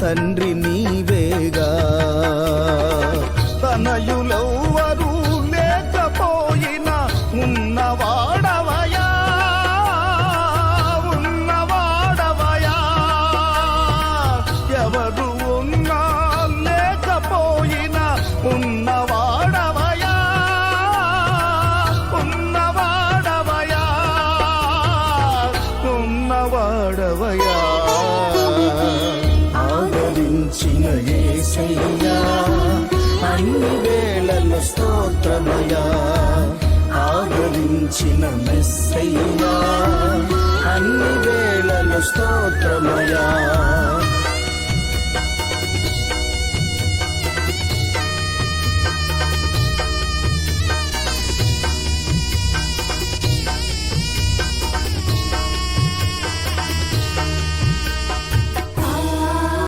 తండ్రి నీవేగా. తనయులెవ్వరూ లేకపోయినా ఉన్నవాడవయా. ఉన్నవాడవయా. ఎవరు ఉన్నా లేకపోయినా ఉన్నవాడవయా. ఉన్నవాడవయా. ఉన్నవాడవయా. ఆదరించిన ఏసయ్యా అన్ని వేళల స్తోత్రమయా ఆదరించిన మెస్సయ్యా. అన్ని వేళల స్తోత్రమయా